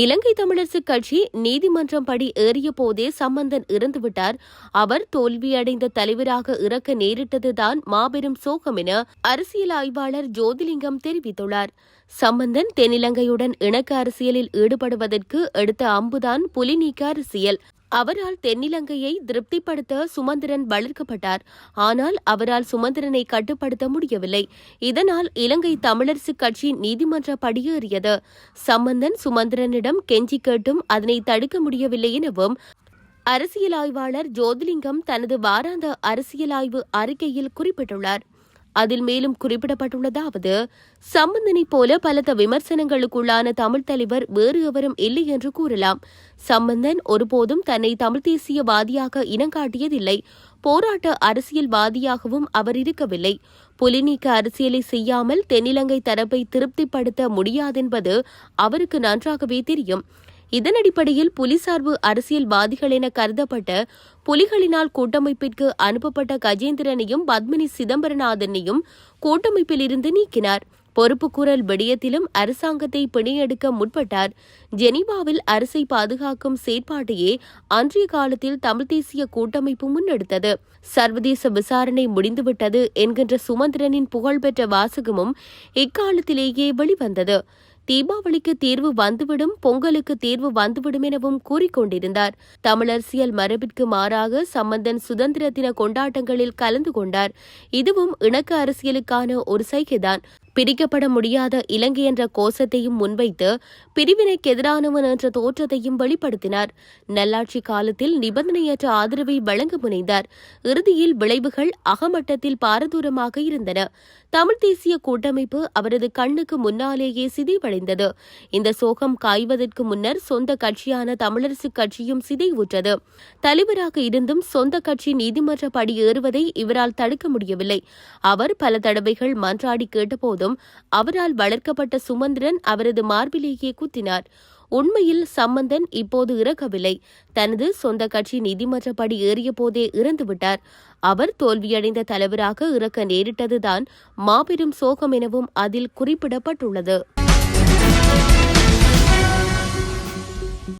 இலங்கை தமிழரசு கட்சி நீதிமன்றம் படி ஏறிய போதே சம்பந்தன் இறந்துவிட்டார் அவர் தோல்வியடைந்த தலைவராக இறக்க நேரிட்டதுதான் மாபெரும் சோகம் என அரசியல் ஆய்வாளர் ஜோதிலிங்கம் தெரிவித்துள்ளார். சம்பந்தன் தென்னிலங்கையுடன் இணக்க அரசியலில் ஈடுபடுவதற்கு எடுத்த அம்புதான் புலிநீக்க அரசியல். அவரால் தென்னிலங்கையை திருப்திப்படுத்த சுமந்திரன் வளர்க்கப்பட்டார். ஆனால் அவரால் சுமந்திரனை கட்டுப்படுத்த முடியவில்லை. இதனால் இலங்கை தமிழரசு கட்சி நீதிமன்ற படியேறியது. சம்பந்தன் சுமந்திரனிடம் கெஞ்சி கேட்டும் அதனை தடுக்க முடியவில்லை எனவும் அரசியல் ஆய்வாளர் ஜோதிலிங்கம் தனது வாராந்த அரசியலாய்வு அறிக்கையில் குறிப்பிட்டுள்ளார். அதில் மேலும் குறிப்பிடப்பட்டுள்ளதாவது சம்பந்தனை போல பலத்த விமர்சனங்களுக்குள்ளான தமிழ் தலைவர் வேறு எவரும் இல்லை என்று கூறலாம். சம்பந்தன் ஒருபோதும் தன்னை தமிழ் தேசியவாதியாக இனங்காட்டியதில்லை போராட்ட அரசியல்வாதியாகவும் அவர் இருக்கவில்லை. புலிநீக்க அரசியலை செய்யாமல் தென்னிலங்கை தரப்பை திருப்திப்படுத்த முடியாதென்பது அவருக்கு நன்றாகவே தெரியும். இதன் அடிப்படையில் அரசியல்வாதிகள் என கருதப்பட்ட புலிகளினால் கூட்டமைப்பிற்கு அனுப்பப்பட்ட கஜேந்திரனையும் பத்மினி சிதம்பரநாதனையும் கூட்டமைப்பில் இருந்து நீக்கினார் பொறுப்புக்கூறல் விடயத்திலும் அரசாங்கத்தை பிணையெடுக்க முற்பட்டார். ஜெனீவாவில் அரசை பாதுகாக்கும் செயற்பாட்டையே அன்றைய காலத்தில் தமிழ் தேசிய கூட்டமைப்பு முன்னெடுத்தது. சர்வதேச விசாரணை முடிந்துவிட்டது என்கின்ற சுமந்திரனின் புகழ்பெற்ற வாசகமும் இக்காலத்திலேயே வெளிவந்தது. தீபாவளிக்கு தீர்வு வந்துவிடும் பொங்கலுக்கு தீர்வு வந்துவிடும் எனவும் கூறிக்கொண்டிருந்தார் தமிழரசியல் மரபிற்கு மாறாக சம்பந்தன் சுதந்திர தின கொண்டாட்டங்களில் கலந்து கொண்டார். இதுவும் இணக்க அரசியலுக்கான ஒரு சைகைதான். பிரிக்கப்பட முடியாத இலங்கை என்ற கோஷத்தையும் முன்வைத்து பிரிவினைக்கு எதிரானவன் என்ற தோற்றத்தையும் வெளிப்படுத்தினார். நல்லாட்சி காலத்தில் நிபந்தனையற்ற ஆதரவை வழங்க முனைந்தார். இறுதியில் விளைவுகள் அகமட்டத்தில் பாரதூரமாக இருந்தன. தமிழ் தேசிய கூட்டமைப்பு அவரது கண்ணுக்கு முன்னாலேயே சிதைவடைந்தது. இந்த சோகம் காய்வதற்கு முன்னர் சொந்த கட்சியான தமிழரசு கட்சியும் சிதைவுற்றது. தலைவராக இருந்தும் சொந்த கட்சி நீதிமன்ற படி ஏறுவதை இவரால் தடுக்க முடியவில்லை. அவர் பல தடவைகள் மன்றாடி கேட்டபோதும் என்றும் அவரால் வளர்க்கப்பட்ட சுமந்திரன் அவரது மார்பிலேயே குத்தினார். உண்மையில் சம்பந்தன் இப்போது இறக்கவில்லை. தனது சொந்த கட்சி நீதிமன்றப்படி ஏறிய போதே இறந்துவிட்டார். அவர் தோல்வியடைந்த தலைவராக இறக்க நேரிட்டதுதான் மாபெரும் சோகம் எனவும் அதில் குறிப்பிடப்பட்டுள்ளது.